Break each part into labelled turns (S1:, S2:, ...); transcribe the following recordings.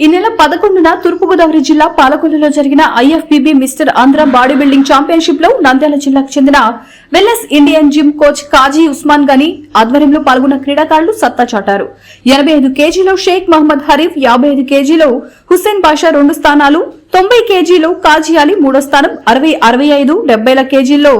S1: ఈ నెల పదకొండున తూర్పుగోదావరి జిల్లా పాలకొల్లులో జరిగిన IFBB mister Andhra body building ఛాంపియన్షిప్లో Nandyal జిల్లాకు చెందిన Welles Indian gym coach Kazi Usman Gani ఆధ్వర్యంలో పాల్గొన్న క్రీడాకారులు సత్తా చాటారు. ఎనభై ఐదు కేజీలో షేక్ మహమ్మద్ హరీఫ్ యాభై ఐదు కేజీలో హుస్సేన్ బాషా రెండు స్థానాలు తొంభై కేజీలో కాజీ అలీ మూడో స్థానం అరవై అరవై ఐదు డెబ్బైల కేజీల్లో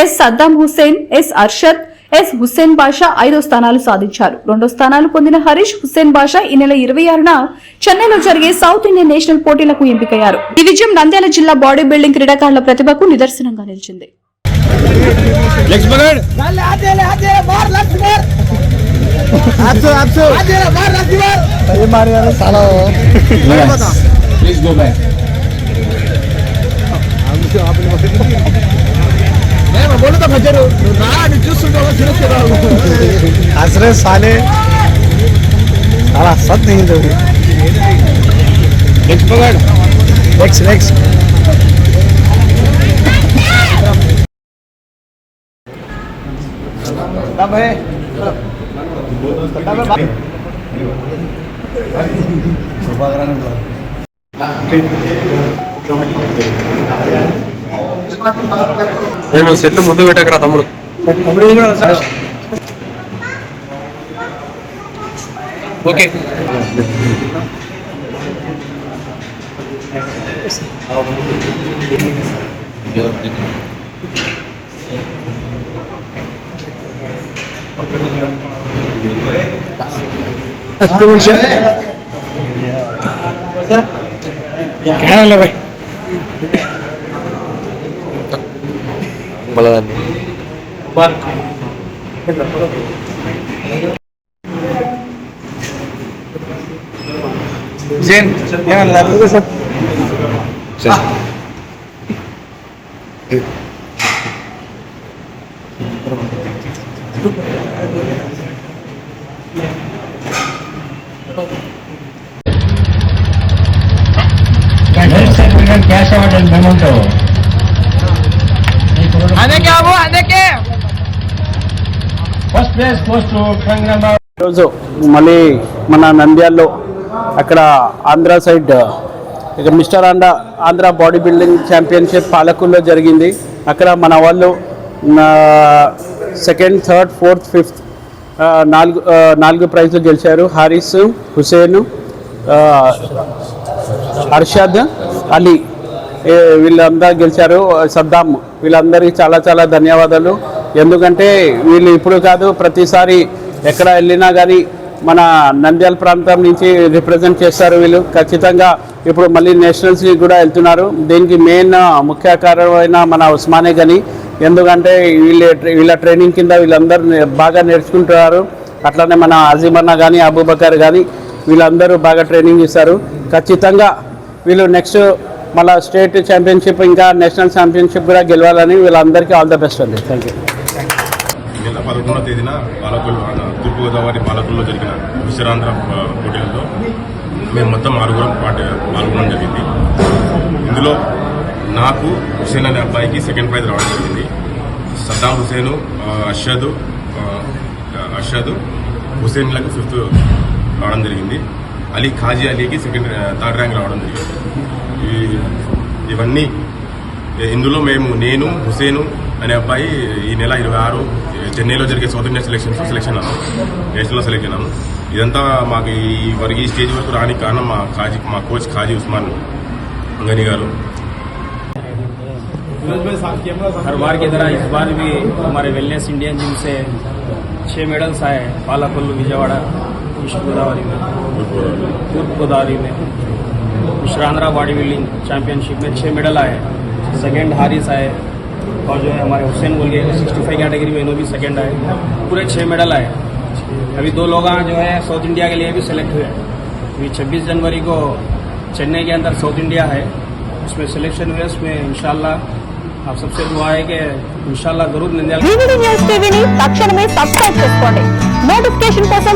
S1: S Saddam Hussain S Arshad yes Hussain Basha ఐదో స్థానాలు సాధించారు రెండో స్థానాలు పొందిన హరీష్ హుస్సేన్ బాషా ఈ నెల ఇరవై ఆరున చెన్నైలో జరిగే సౌత్ ఇండియన్ నేషనల్ పోటీలకు ఎంపికయ్యారు ఈ విజయం నంద్యాల జిల్లా బాడీ బిల్డింగ్ క్రీడాకారుల ప్రతిభకు నిదర్శనంగా నిలిచింది
S2: लेग्स पकड़
S3: ले
S2: ಶಾಲೆ ಶಾಲೆ ಭಾಳ ಸತ್ ಹೇಗಿದ್ದವು ನೆಕ್ಸ್ಟ್ ನೆಕ್ಸ್ಟ್
S3: నేను
S4: సెట్లు ముందు పెట్టకరా తమ్ముడు తమ్ముడు
S2: కూడా okay Malahan.
S4: Bar.
S2: जैन क्या लग sir
S5: Health certificate cash award and memento.
S3: అదే క్యాబు అదే కే
S5: First place goes to trunk number
S6: ఈరోజు మళ్ళీ మన నంద్యాల్లో అక్కడ ఆంధ్ర సైడ్ ఇక mister Andhra Andhra body building championship పాలకుల్లో జరిగింది. అక్కడ మన వాళ్ళు సెకండ్ థర్డ్ ఫోర్త్ ఫిఫ్త్ నాలుగు నాలుగు ప్రైజ్లు గెలిచారు. హారిస్ హుసేన్ హర్షద్ అర్షద్ అలీ వీళ్ళందరూ గెలిచారు. సద్దాం వీళ్ళందరికీ చాలా చాలా ధన్యవాదాలు. ఎందుకంటే వీళ్ళు ఇప్పుడు కాదు ప్రతిసారి ఎక్కడ వెళ్ళినా కానీ మన నంద్యాల ప్రాంతం నుంచి రిప్రజెంట్ చేస్తారు వీళ్ళు. ఖచ్చితంగా ఇప్పుడు మళ్ళీ నేషనల్స్కి కూడా వెళ్తున్నారు. దీనికి మెయిన్ ముఖ్య కారణమైన మన ఉస్మానే గని. ఎందుకంటే వీళ్ళ వీళ్ళ ట్రైనింగ్ కింద వీళ్ళందరూ బాగా నేర్చుకుంటున్నారు. అట్లానే మన అజీమన్న కానీ అబూబకర్ కానీ వీళ్ళందరూ బాగా ట్రైనింగ్ ఇస్తారు. ఖచ్చితంగా వీళ్ళు నెక్స్ట్ మళ్ళీ స్టేట్ ఛాంపియన్షిప్ ఇంకా నేషనల్ ఛాంపియన్షిప్ కూడా గెలవాలని వీళ్ళందరికీ ఆల్ ద బెస్ట్ అండి. థ్యాంక్ యూ
S7: నెల పదకొండవ తేదీన పాలకులు తూర్పుగోదావరి పాలకుల్లో జరిగిన విశ్రాంధ్ర పోటీలతో పోటీలలో మేము మొత్తం ఆరుగురం పాట పాల్గొనడం జరిగింది. ఇందులో నాకు హుసేన్ అనే అబ్బాయికి సెకండ్ ప్రైజ్ రావడం జరిగింది. సద్దాం హుసేను అర్షద్ అర్షద్ హుసేన్లకు ఫిఫ్త్ రావడం జరిగింది. అలీ ఖాజీ అలీకి సెకండ్ థర్డ్ ర్యాంక్ రావడం జరిగింది. ఇవన్నీ ఇందులో మేము నేను హుసేను అనే అబ్బాయి ఈ నెల ఇరవై ఆరు చెన్నైలో జరిగే సౌత్ ఇండియన్ సెలక్షన్స్ సెలక్షన్ అన్నాము నేషనల్లో సెలెక్ట్ అయినాము ఇదంతా మాకు ఈ వరకు ఈ స్టేజ్ వరకు రానికి కారణం మా ఖాజీ మా కోచ్ ఖాజీ ఉస్మాన్ గని గారు
S8: हर बार की तरह इस बार भी हमारे वेलनेस इंडियन जिम से छह मेडल्स आए पालाकोल्लू विजयवाड़ा ईस्ट गोदावरी में पूर्व गोदावरी में विश्रांध्रा बॉडी बिल्डिंग चैंपियनशिप में छह मेडल आए सेकेंड हारिस आए और जो है हमारे हुसैन बोल गए सिक्सटी फाइव कैटेगरी में इन्हों भी सेकेंड आए पूरे छह मेडल आए अभी दो लोग जो है साउथ इंडिया के लिए भी सिलेक्ट हुए अभी छब्बीस जनवरी को चेन्नई के अंदर साउथ इंडिया है उसमें सिलेक्शन हुए उसमें इंशाल्लाह आप सबसे दुआ है कि इंशाल्लाह जरूर नंदियाल
S1: డివిడి న్యూస్ టీవీని తక్షణమే సబ్స్క్రైబ్ చేసుకోండి నోటిఫికేషన్ కోసం